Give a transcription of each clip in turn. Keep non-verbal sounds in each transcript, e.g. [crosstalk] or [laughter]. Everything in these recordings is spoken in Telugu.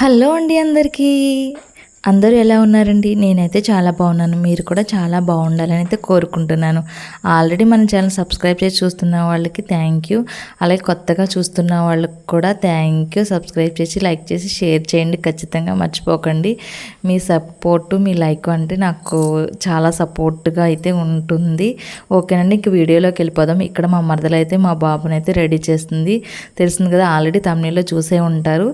హలో అండి అందరికీ. అందరూ ఎలా ఉన్నారండి? నేనైతే చాలా బాగున్నాను. మీరు కూడా చాలా బాగుండాలని అయితే కోరుకుంటున్నాను. ఆల్రెడీ మన ఛానల్ సబ్స్క్రైబ్ చేసి చూస్తున్న వాళ్ళకి థ్యాంక్ యూ. అలాగే కొత్తగా చూస్తున్న వాళ్ళకి కూడా థ్యాంక్ యూ. సబ్స్క్రైబ్ చేసి లైక్ చేసి షేర్ చేయండి. ఖచ్చితంగా మర్చిపోకండి. మీ సపోర్టు మీ లైక్ అంటే నాకు చాలా సపోర్ట్గా అయితే ఉంటుంది. ఓకేనండి ఇంక వీడియోలోకి వెళ్ళిపోదాం. ఇక్కడ మా మరదలు అయితే మా బాబుని అయితే రెడీ చేస్తుంది. తెలిసింది కదా ఆల్రెడీ తమిళలో చూసే ఉంటారు.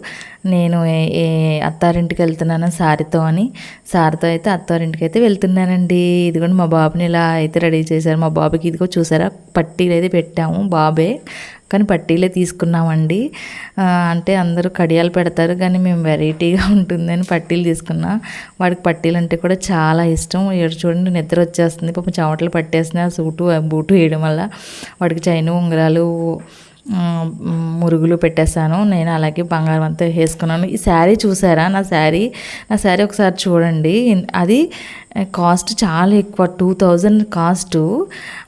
నేను ఏ అత్తారింటికి వెళ్తున్నాను. సారితో అని సార్తో అయితే అత్తారింటికి అయితే వెళ్తున్నానండి. ఇదిగోండి మా బాబుని ఇలా అయితే రెడీ చేశారు. మా బాబుకి ఇదిగో చూసారా పట్టీలు అయితే పెట్టాము బాబే. కానీ పట్టీలే తీసుకున్నామండి. అంటే అందరూ కడియాలు పెడతారు కానీ మేము వెరైటీగా [laughs] ఉంటుందని పట్టీలు తీసుకున్నా. వాడికి పట్టీలు అంటే కూడా చాలా ఇష్టం. ఇక్కడ చూడండి నిద్ర వచ్చేస్తుంది. పాపం చెమటలు పట్టేస్తున్నాయి ఆ సూటు బూటు వేయడం వల్ల. వాడికి చైన ఉంగరాలు మురుగులు పెట్టేశాను. నేను అలాగే బంగారం అంతా వేసుకున్నాను. ఈ శారీ చూసారా? నా శారీ నా శారీ ఒకసారి చూడండి. అది కాస్ట్ చాలా ఎక్కువ టూ థౌజండ్ కాస్ట్.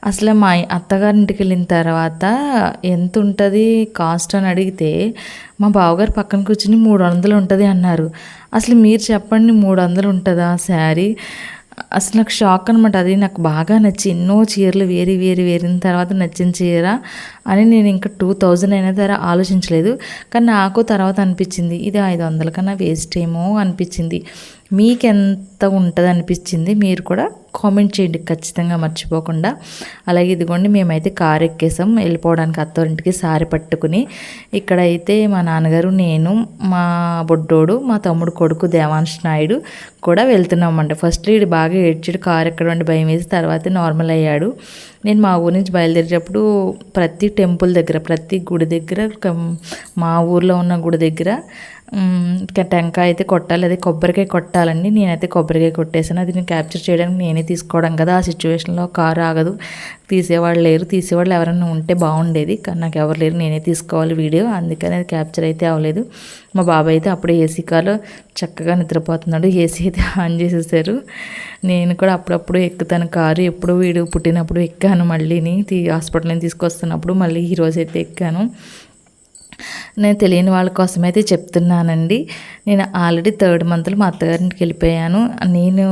అసలు మా అత్తగారింటికి వెళ్ళిన తర్వాత ఎంత ఉంటుంది కాస్ట్ అని అడిగితే మా బావగారు పక్కన కూర్చుని మూడు వందలు ఉంటుంది అన్నారు. అసలు మీరు చెప్పండి మూడు వందలు ఉంటుందా శారీ? అసలు నాకు షాక్ అనమాట అది నాకు బాగా నచ్చి ఎన్నో చీరలు వేరి వేరి వేరిన తర్వాత నచ్చిన చీర అని నేను ఇంకా టూ థౌజండ్ అయిన సరే ఆలోచించలేదు. కానీ నాకు తర్వాత అనిపించింది ఇది ఐదు వందల కన్నా వేస్ట్ ఏమో అనిపించింది. మీకు ఎంత ఉంటుంది అనిపించింది మీరు కూడా కామెంట్ చేయండి ఖచ్చితంగా మర్చిపోకుండా. అలాగే ఇదిగోండి మేమైతే కారు ఎక్కేసాం. వెళ్ళిపోవడానికి అత్తవారింటికి సారి పట్టుకుని ఇక్కడైతే మా నాన్నగారు నేను మా బొడ్డోడు మా తమ్ముడు కొడుకు దేవాంశ్ నాయుడు కూడా వెళ్తున్నామండి. ఫస్ట్ వీడు బాగా ఏడ్చాడు కారు ఎక్కడం భయం వేసి తర్వాత నార్మల్ అయ్యాడు. నేను మా ఊరి నుంచి బయలుదేరేటప్పుడు ప్రతి టెంపుల్ దగ్గర ప్రతి గుడి దగ్గర మా ఊర్లో ఉన్న గుడి దగ్గర టెంకాయ అయితే కొట్టాలి అదే కొబ్బరికాయ కొట్టాలండి. నేనైతే కొబ్బరికాయ కొట్టేసాను అది నేను క్యాప్చర్ చేయడానికి నేనే తీసుకోవడం కదా. ఆ సిచ్యువేషన్లో కారు ఆగదు. తీసేవాళ్ళు లేరు. తీసేవాళ్ళు ఎవరైనా ఉంటే బాగుండేది. కానీ నాకు ఎవరు లేరు. నేనే తీసుకోవాలి వీడియో. అందుకని అది క్యాప్చర్ అయితే అవ్వలేదు. మా బాబాయ్ అయితే అప్పుడే ఏసీ కార్లో చక్కగా నిద్రపోతున్నాడు. ఏసీ అయితే ఆన్ చేసేసారు. నేను కూడా అప్పుడప్పుడు ఎక్కుతాను కారు. ఎప్పుడు వీడు పుట్టినప్పుడు ఎక్కాను మళ్ళీని. హాస్పిటల్ నుంచి తీసుకొస్తున్నప్పుడు మళ్ళీ ఈరోజు అయితే ఎక్కాను. నేను తెలియని వాళ్ళ కోసం అయితే చెప్తున్నానండి. నేను ఆల్రెడీ థర్డ్ మంత్లో మా అత్తగారింటికి వెళ్ళిపోయాను. నేను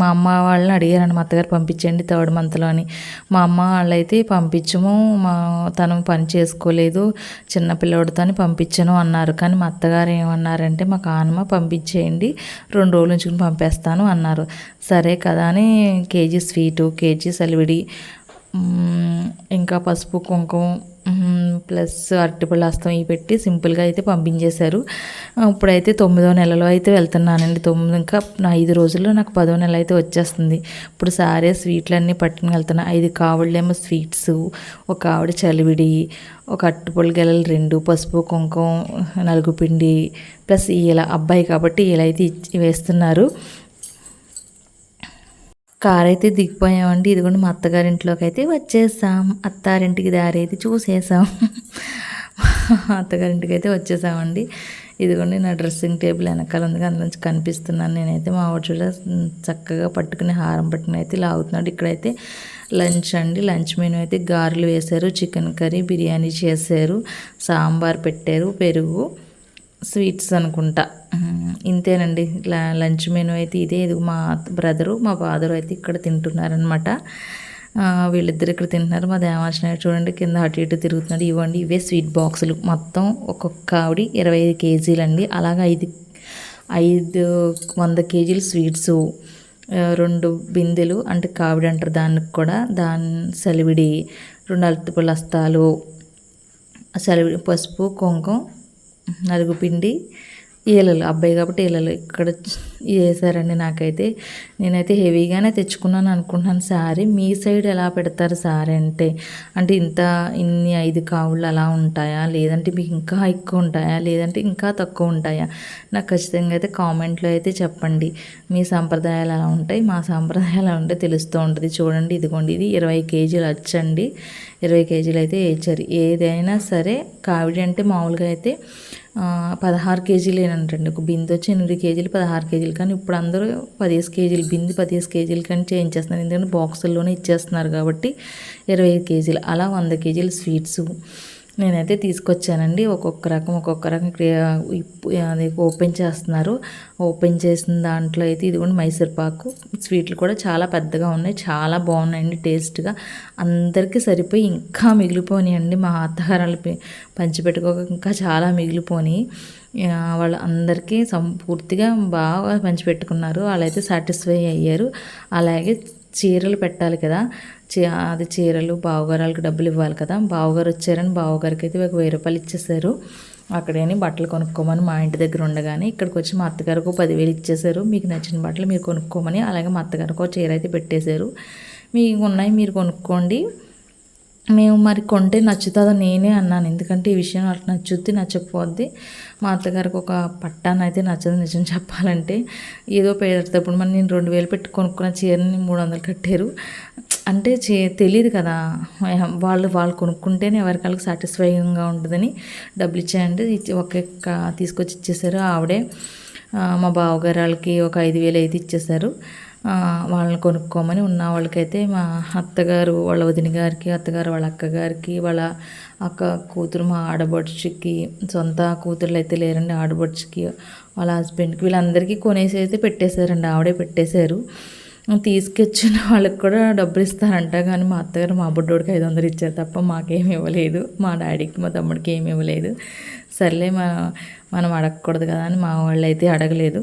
మా అమ్మ వాళ్ళని అడిగారండి మా అత్తగారు పంపించండి థర్డ్ మంత్లో అని. మా అమ్మ వాళ్ళైతే పంపించము మా తను పని చేసుకోలేదు చిన్న పిల్లోడితో పంపించను అన్నారు. కానీ మా అత్తగారు ఏమన్నారంటే మా కానమ్మ పంపించేయండి రెండు రోజుల నుంచి పంపేస్తాను అన్నారు. సరే కదా అని కేజీ స్వీటు కేజీ సలివిడి ఇంకా పసుపు కుంకుమ ప్లస్ అరటిపళ్ళు హస్తం ఇవి పెట్టి సింపుల్గా అయితే పంపించేశారు. ఇప్పుడైతే తొమ్మిదో నెలలో అయితే వెళ్తున్నానండి. తొమ్మిది ఇంకా నా ఐదు రోజుల్లో నాకు పదో నెల అయితే వచ్చేస్తుంది. ఇప్పుడు సారే స్వీట్లన్నీ పట్టుకుని వెళ్తున్నా. ఐదు కావళ్ళేమో స్వీట్స్ ఒక ఆవిడ చలివిడి ఒక అరటిపళ్ళు గెలలు రెండు పసుపు కుంకుమ నలుగు పిండి ప్లస్ ఇలా అబ్బాయి కాబట్టి ఇలా అయితే వేస్తున్నారు. కార్ అయితే దిగిపోయామండి ఇదిగోండి మా అత్తగారింట్లోకి అయితే వచ్చేసాం. అత్తారింటికి దారి అయితే చూసేసాం. అత్తగారింటికి అయితే వచ్చేసామండి. ఇదిగోండి నా డ్రెస్సింగ్ టేబుల్ వెనకాల ఉంది. అందులో నుంచి కనిపిస్తున్నాను. నేనైతే మా వాడు చూడ చక్కగా పట్టుకుని హారం పట్టుకుని అయితే లాగుతున్నాడు. ఇక్కడైతే లంచ్ అండి. లంచ్ మెనూ అయితే గారెలు వేశారు చికెన్ కర్రీ బిర్యానీ చేశారు సాంబార్ పెట్టారు పెరుగు స్వీట్స్ అనుకుంటా. ఇంతేనండి. ల- లంచ్ మెనూ అయితే ఇదే. ఇది మా బ్రదరు మా ఫాదరు అయితే ఇక్కడ తింటున్నారనమాట. వీళ్ళిద్దరు ఇక్కడ తింటున్నారు. మా దేవార్చన చూడండి కింద అటు ఇటు తిరుగుతున్నాడు. ఇవ్వండి ఇవే స్వీట్ బాక్సులు. మొత్తం ఒక్కొక్క ఆవిడ ఇరవై ఐదు కేజీలండి. అలాగే ఐదు ఐదు వంద కేజీలు స్వీట్స్ రెండు బిందెలు అంటే కావిడి అంటారు దానికి కూడా. దాని సలివిడి రెండు అరటిపళ్ళు హస్తాలు సెలవిడి పసుపు కుంకుమ నలుగు పిండి ఈలలు అబ్బాయి కాబట్టి ఈలలు ఇక్కడ వేసారండి నాకైతే. నేనైతే హెవీగానే తెచ్చుకున్నాను అనుకుంటున్నాను సారీ. మీ సైడ్ ఎలా పెడతారు సారీ అంటే? అంటే ఇంత ఇన్ని ఐదు కావులు అలా ఉంటాయా? లేదంటే మీకు ఇంకా ఎక్కువ ఉంటాయా? లేదంటే ఇంకా తక్కువ ఉంటాయా? నాకు ఖచ్చితంగా అయితే కామెంట్లో అయితే చెప్పండి. మీ సాంప్రదాయాలు ఎలా ఉంటాయి మా సాంప్రదాయాలు ఎలా ఉంటాయి తెలుస్తూ ఉంటుంది. చూడండి ఇదిగోండి ఇది ఇరవై కేజీలు వచ్చండి ఇరవై కేజీలు అయితే వేయించారు ఏదైనా సరే కావిడి అంటే మామూలుగా అయితే పదహారు కేజీలేనంటండి ఒక బిందె వచ్చి ఎనిమిది కేజీలు పదహారు కేజీలు. కానీ ఇప్పుడు అందరూ పదిహేను కేజీలు బింది పదిహేను కేజీలు కానీ చేయించేస్తున్నారు. ఎందుకంటే బాక్సుల్లోనే ఇచ్చేస్తున్నారు కాబట్టి ఇరవై ఐదు కేజీలు అలా వంద కేజీలు స్వీట్స్ నేనైతే తీసుకొచ్చానండి. ఒక్కొక్క రకం ఒక్కొక్క రకం అది ఓపెన్ చేస్తున్నారు. ఓపెన్ చేసిన దాంట్లో అయితే ఇది కూడా మైసూర్ పాకు. స్వీట్లు కూడా చాలా పెద్దగా ఉన్నాయి. చాలా బాగున్నాయండి టేస్ట్గా. అందరికీ సరిపోయి ఇంకా మిగిలిపోయినాయండి మా అత్తగారాలు పంచిపెట్టుకోక ఇంకా చాలా మిగిలిపోయినాయి వాళ్ళ అందరికీ సంపూర్తిగా బాగా పంచిపెట్టుకున్నారు. వాళ్ళైతే సాటిస్ఫై అయ్యారు. అలాగే చీరలు పెట్టాలి కదా. చీ- అది చీరలు బావగారు డబ్బులు ఇవ్వాలి కదా. బావగారు వచ్చారని బావగారికి అయితే ఒక వెయ్యి రూపాయలు ఇచ్చేసారు అక్కడేని బట్టలు కొనుక్కోమని మా ఇంటి దగ్గర ఉండగానే ఇక్కడికి వచ్చి మా అత్తగారికి ఒక పదివేలు ఇచ్చేసారు మీకు నచ్చిన బట్టలు మీరు కొనుక్కోమని అలాగే మా అత్తగారికి ఒక చీర అయితే పెట్టేశారు. మీకు ఉన్నాయి మీరు కొనుక్కోండి. మేము మరి కొంటే నచ్చుతుందో నేనే అన్నాను. ఎందుకంటే ఈ విషయం అట్లా నచ్చుద్ది నచ్చకపోద్ది. మా అత్తగారికి ఒక పట్టానైతే అయితే నచ్చదు నిజం చెప్పాలంటే. ఏదో పేదప్పుడు మరి నేను రెండు వేలు పెట్టి కొనుక్కున్న చీరని మూడు వందలు కట్టారు. అంటే చే తెలియదు కదా. వాళ్ళు వాళ్ళు కొనుక్కుంటేనే ఎవరికాళ్ళకి సాటిస్ఫైయింగ్గా ఉంటుందని డబ్బులు ఇచ్చాయంటే ఒకే తీసుకొచ్చి ఇచ్చేసారు ఆవిడే మా బావగారు వాళ్ళకి ఒక ఐదు వేలు అయితే ఇచ్చేసారు వాళ్ళని కొనుక్కోమని ఉన్న వాళ్ళకైతే మా అత్తగారు వాళ్ళ వదిన గారికి అత్తగారు వాళ్ళ అక్కగారికి వాళ్ళ అక్క కూతురు మా ఆడబడుచుకి సొంత కూతుర్లు అయితే లేరండి ఆడబడుచుకి వాళ్ళ హస్బెండ్కి వీళ్ళందరికీ కొనేసి అయితే పెట్టేశారండి ఆవిడే పెట్టేశారు. తీసుకొచ్చిన వాళ్ళకి కూడా డబ్బులు ఇస్తారంట కానీ మా అత్తగారు మా బుడ్డోడికి ఐదు వందలు ఇచ్చారు తప్ప మాకేమి ఇవ్వలేదు. మా డాడీకి మా తమ్ముడికి ఏమి ఇవ్వలేదు. సర్లే మా మనం అడగకూడదు కదా అని మా వాళ్ళు అయితే అడగలేదు.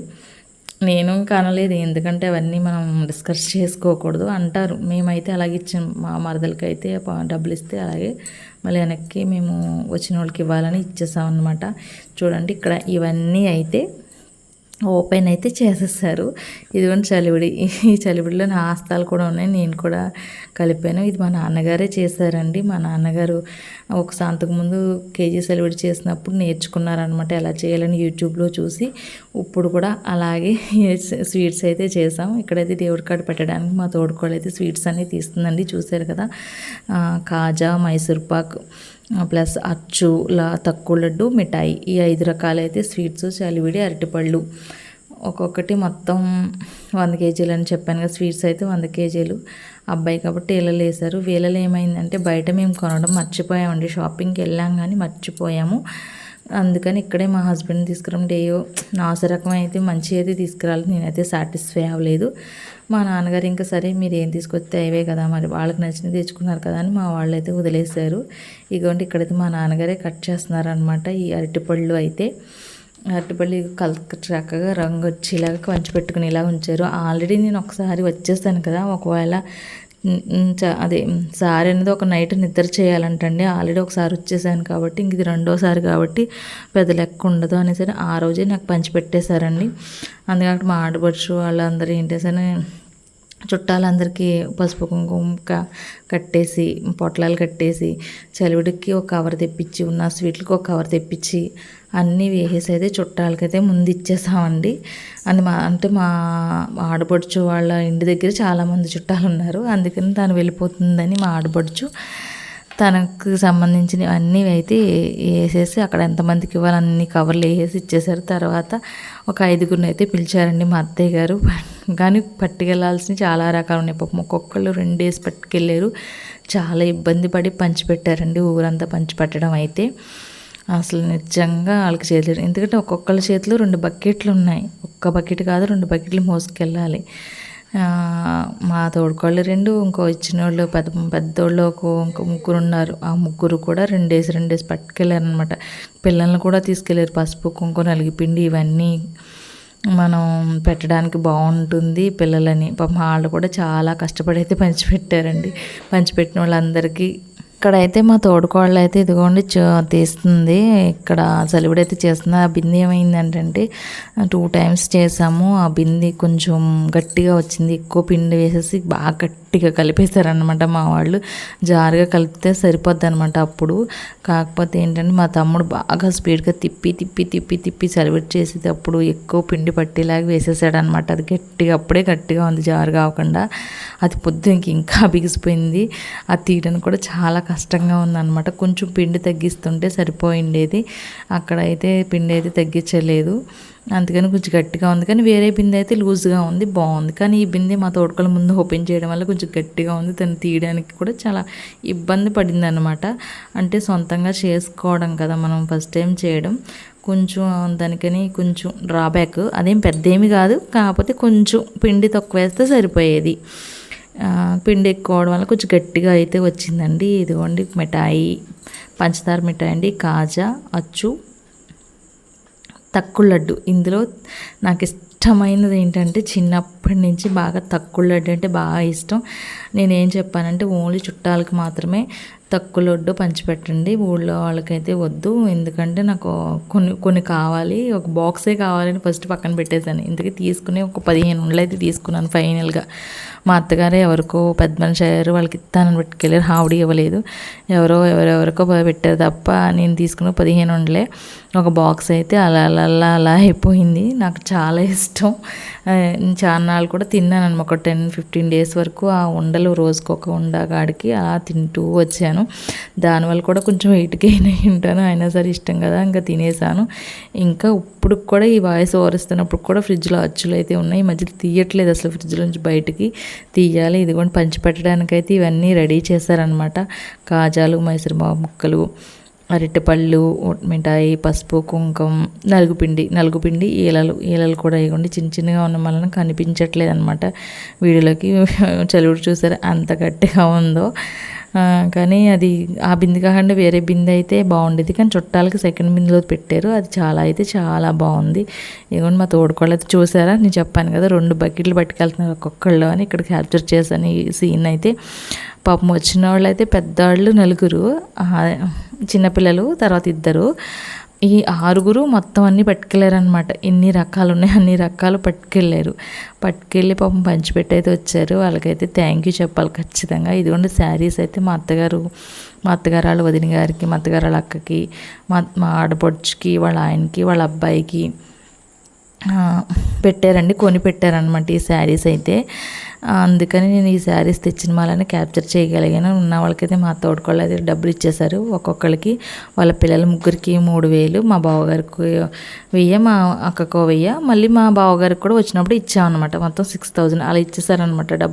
నేను కనలేదు ఎందుకంటే అవన్నీ మనం డిస్కస్ చేసుకోకూడదు అంటారు. మేమైతే అలాగే ఇచ్చాం మా మరదలకి అయితే డబ్బులు ఇస్తే అలాగే మళ్ళీ వెనక్కి మేము వచ్చిన వాళ్ళకి ఇవ్వాలని ఇచ్చేసాం అనమాట చూడండి ఇక్కడ ఇవన్నీ అయితే ఓపెన్ అయితే చేసేసారు. ఇదిగోండి చలివిడి. ఈ చలివిడిలో నా ఆస్తాలు కూడా ఉన్నాయి. నేను కూడా కలిపాను. ఇది మా నాన్నగారే చేశారండి. మా నాన్నగారు ఒక సంతకు ముందు కేజీ చలివిడి చేసినప్పుడు నేర్చుకున్నారనమాట ఎలా చేయాలని యూట్యూబ్లో చూసి ఇప్పుడు కూడా అలాగే [laughs] స్వీట్స్ అయితే చేసాం ఇక్కడైతే దేవుడి కాడ పెట్టడానికి మా తోడుకోళ్ళు అయితే స్వీట్స్ అన్నీ తీస్తుందండి. చూశారు కదా? కాజా మైసూర్ పాక్ ప్లస్ అచ్చు లా తక్కువ లడ్డు మిఠాయి. ఈ ఐదు రకాలైతే స్వీట్స్ చలివిడి అరటిపళ్ళు. ఒక్కొక్కటి మొత్తం వంద కేజీలు అని చెప్పాను కదా స్వీట్స్ అయితే వంద కేజీలు. అబ్బాయి కాబట్టి వీళ్ళలు వేశారు వీళ్ళలో ఏమైందంటే బయట మేము కొనడం మర్చిపోయామండి. షాపింగ్కి వెళ్ళాం కానీ మర్చిపోయాము. అందుకని ఇక్కడే మా హస్బెండ్ తీసుకురండి ఏయో నాసు రకం అయితే మంచి అయితే తీసుకురాలి నేనైతే సాటిస్ఫై అవ్వలేదు. మా నాన్నగారు ఇంకా సరే మీరు ఏం తీసుకొస్తే అవే కదా మరి వాళ్ళకి నచ్చినవి తెచ్చుకున్నారు కదా అని మా వాళ్ళు అయితే వదిలేశారు. ఇగోండి ఇక్కడైతే మా నాన్నగారే కట్ చేస్తున్నారనమాట ఈ అరటిపళ్ళు అయితే. అరటిపళ్ళు కల్ చక్కగా రంగు వచ్చేలాగా పంచి పెట్టుకుని ఇలా ఉంచారు. ఆల్రెడీ నేను ఒకసారి వచ్చేసాను కదా ఒకవేళ చ- అదే సారీ సారి అనేది ఒక నైట్ నిద్ర చేయాలంటండి. ఆల్రెడీ ఒకసారి వచ్చేసాను కాబట్టి ఇంక ఇది రెండోసారి కాబట్టి పెద్ద లెక్క ఉండదు అనేసరి ఆ రోజే నాకు పంచి పెట్టేశారండి. అందుకని మా ఆడపడుచు వాళ్ళందరూ ఏంటేసరి చుట్టాలందరికీ పసుపు కుంకుమ కట్టేసి పొట్లాలు కట్టేసి చలివిడికి ఒక కవర్ తెప్పించి ఉన్న స్వీట్లకి ఒక కవర్ తెప్పించి అన్నీ వేసేసి అయితే చుట్టాలకైతే ముందు ఇచ్చేసామండి. అని మా అంటే మా ఆడపడుచు వాళ్ళ ఇంటి దగ్గర చాలామంది చుట్టాలు ఉన్నారు అందుకని తను వెళ్ళిపోతుందని మా ఆడపడుచు తనకు సంబంధించిన అన్నీ అయితే వేసేసి అక్కడ ఎంతమందికి ఇవ్వాలి అన్ని కవర్లు వేసేసి ఇచ్చేసారు తర్వాత ఒక ఐదుగురిని అయితే పిలిచారండి మా అత్తయ్య గారు. కానీ పట్టుకెళ్ళాల్సిన చాలా రకాలు ఉన్నాయి. పాపం ఒక్కొక్కళ్ళు రెండేసి పట్టుకెళ్ళారు చాలా ఇబ్బంది పడి పంచిపెట్టారండి ఊరంతా పంచిపెట్టడం అయితే అసలు నిజంగా వాళ్ళకి చేతులు ఎందుకంటే ఒక్కొక్కళ్ళ చేతిలో రెండు బకెట్లు ఉన్నాయి. ఒక్క బకెట్ కాదు రెండు బకెట్లు మోసుకెళ్ళాలి. మా తోడుకోళ్ళు రెండు ఇంకో ఇచ్చిన వాళ్ళు పెద్ద పెద్దోళ్ళు ఒక ఇంకో ముగ్గురు ఉన్నారు. ఆ ముగ్గురు కూడా రెండేసి రెండేసి పట్టుకెళ్ళారనమాట పిల్లల్ని కూడా తీసుకెళ్ళారు పసుపు కుంకుమ నలిగి పిండి ఇవన్నీ మనం పెట్టడానికి బాగుంటుంది. పిల్లలని పాపం వాళ్ళు కూడా చాలా కష్టపడి అయితే పంచిపెట్టారండి. పంచిపెట్టిన వాళ్ళందరికీ ఇక్కడైతే మా తోడుకోళ్ళు అయితే ఇదిగోండి చ- తీస్తుంది. ఇక్కడ చలివిడి అయితే చేస్తుంది. ఆ బింది ఏమైందంటే టూ టైమ్స్ చేసాము. ఆ బింది కొంచెం గట్టిగా వచ్చింది. ఎక్కువ పిండి వేసేసి బాగా గట్టి గట్టిగా కలిపేశారనమాట మా వాళ్ళు. జారుగా కలిపితే సరిపోద్ది అనమాట అప్పుడు. కాకపోతే ఏంటంటే మా తమ్ముడు బాగా స్పీడ్గా తిప్పి తిప్పి తిప్పి తిప్పి సెలబ్రేట్ చేసేటప్పుడు ఎక్కువ పిండి పట్టేలాగా వేసేసాడనమాట అది గట్టిగా అప్పుడే గట్టిగా ఉంది జారు కాకుండా. అది పొద్దునకి ఇంకా [laughs] బిగిసిపోయింది. అది తీయడానికి కూడా చాలా కష్టంగా ఉందన్నమాట. కొంచెం పిండి తగ్గిస్తుంటే సరిపోయిండేది. అక్కడ అయితే పిండి అయితే తగ్గించలేదు. అందుకని కొంచెం గట్టిగా ఉంది. కానీ వేరే బిందె అయితే లూజ్గా ఉంది బాగుంది. కానీ ఈ బిందె మా తోటకల ముందు ఓపెన్ చేయడం వల్ల కొంచెం గట్టిగా ఉంది. తను తీయడానికి కూడా చాలా ఇబ్బంది పడింది అనమాట అంటే సొంతంగా చేసుకోవడం కదా మనం ఫస్ట్ టైం చేయడం. కొంచెం దానికని కొంచెం డ్రాబ్యాక్. అదేం పెద్ద ఏమి కాదు. కాకపోతే కొంచెం పిండి తక్కువ వేస్తే సరిపోయేది. పిండి ఎక్కువ అవడం వల్ల కొంచెం గట్టిగా అయితే వచ్చిందండి. ఇదిగోండి మిఠాయి పంచదార మిఠాయి అండి కాజా అచ్చు తక్కువ లడ్డు. ఇందులో నాకు ఇష్టమైనది ఏంటంటే చిన్నప్పటి నుంచి బాగా తక్కువ లడ్డు అంటే బాగా ఇష్టం. నేనేం చెప్పానంటే ఓన్లీ చుట్టాలకు మాత్రమే తక్కువ లడ్డు పంచిపెట్టండి. ఊళ్ళో వాళ్ళకైతే వద్దు. ఎందుకంటే నాకు కొన్ని కొన్ని కావాలి. ఒక బాక్సే కావాలని ఫస్ట్ పక్కన పెట్టేశాను. ఇంతకీ తీసుకుని ఒక పదిహేను ఉండలు అయితే తీసుకున్నాను ఫైనల్గా. మా అత్తగారు ఎవరికో పెద్ద మనిషి అయ్యారు. వాళ్ళకి ఇస్తానని పెట్టుకెళ్ళారు హావిడి ఇవ్వలేదు. ఎవరో ఎవరెవరికో పెట్టారు తప్ప నేను తీసుకున్న పదిహేను ఉండలే ఒక బాక్స్ అయితే అలా అలా అలా అలా అయిపోయింది. నాకు చాలా ఇష్టం. చాలా చాన్నాళ్ళు కూడా తిన్నాను అనమాట ఒక టెన్ ఫిఫ్టీన్ డేస్ వరకు ఆ ఉండలు రోజుకొక ఉండగాడికి అలా తింటూ వచ్చాను. దానివల్ల కూడా కొంచెం వెయిట్ గెయిన్ అయి ఉంటాను. అయినా సరే ఇష్టం కదా ఇంకా తినేసాను. ఇంకా ఇప్పుడు కూడా ఈ వాయిస్ ఓరిస్తున్నప్పుడు కూడా ఫ్రిడ్జ్లో అచ్చులు అయితే ఉన్నాయి. ఈ మధ్యలో తీయట్లేదు అసలు ఫ్రిడ్జ్లో నుంచి బయటికి. తీయాలి. ఇదిగోండి పంచిపెట్టడానికైతే ఇవన్నీ రెడీ చేశారనమాట కాజాలు మైసూరుబాబు ముక్కలు అరటిపళ్ళు మిఠాయి పసుపు కుంకుమ నలుగుపిండి. నలుగుపిండి ఈలలు. ఈలలు కూడా ఇవ్వండి. చిన్న చిన్నగా ఉన్న వలన కనిపించట్లేదు అనమాట వీడియోలోకి [laughs] చలువుడు చూసారు? అంత గట్టిగా ఉందో. కానీ అది ఆ బిందె కాకుండా వేరే బిందె అయితే బాగుండేది. కానీ చుట్టాలకి సెకండ్ బిందెలో పెట్టారు. అది చాలా అయితే చాలా బాగుంది. ఇవ్వండి మా తోడుకోళ్ళు అయితే చూసారా? నేను చెప్పాను కదా రెండు బకెట్లు పట్టుకెళ్తున్నారు ఒక్కొక్కళ్ళు అని ఇక్కడ క్యాప్చర్ చేశాను ఈ సీన్ అయితే. పాపం వచ్చిన వాళ్ళు అయితే పెద్దవాళ్ళు నలుగురు. చిన్నపిల్లలు తర్వాత ఇద్దరు. ఈ ఆరుగురు మొత్తం అన్నీ పట్టుకెళ్ళారనమాట ఎన్ని రకాలు ఉన్నాయి అన్ని రకాలు పట్టుకెళ్ళారు. పట్టుకెళ్ళి పాపం పంచిపెట్టి అయితే వచ్చారు. వాళ్ళకైతే థ్యాంక్ యూ చెప్పాలి ఖచ్చితంగా. ఇదిగోండి శారీస్ అయితే మా అత్తగారు మా అత్తగారు వాళ్ళ వదిన గారికి మా అత్తగారు వాళ్ళ అక్కకి మా మా ఆడపడుచుకి వాళ్ళ ఆయనకి వాళ్ళ అబ్బాయికి పెట్టారండి కొని పెట్టారనమాట ఈ శారీస్ అయితే. అందుకని నేను ఈ శారీస్ తెచ్చిన వాళ్ళని క్యాప్చర్ చేయగలిగాను. ఉన్న వాళ్ళకైతే మా తోడుకోళ్ళు అయితే డబ్బులు ఇచ్చేశారు. ఒక్కొక్కరికి వాళ్ళ పిల్లల ముగ్గురికి మూడు వేలు మా బావగారికి వెయ్యి మా అక్కకో వెయ్యి. మళ్ళీ మా బావగారికి కూడా వచ్చినప్పుడు ఇచ్చామన్నమాట. మొత్తం సిక్స్ థౌజండ్ అలా ఇచ్చేసారనమాట డబ్బులు.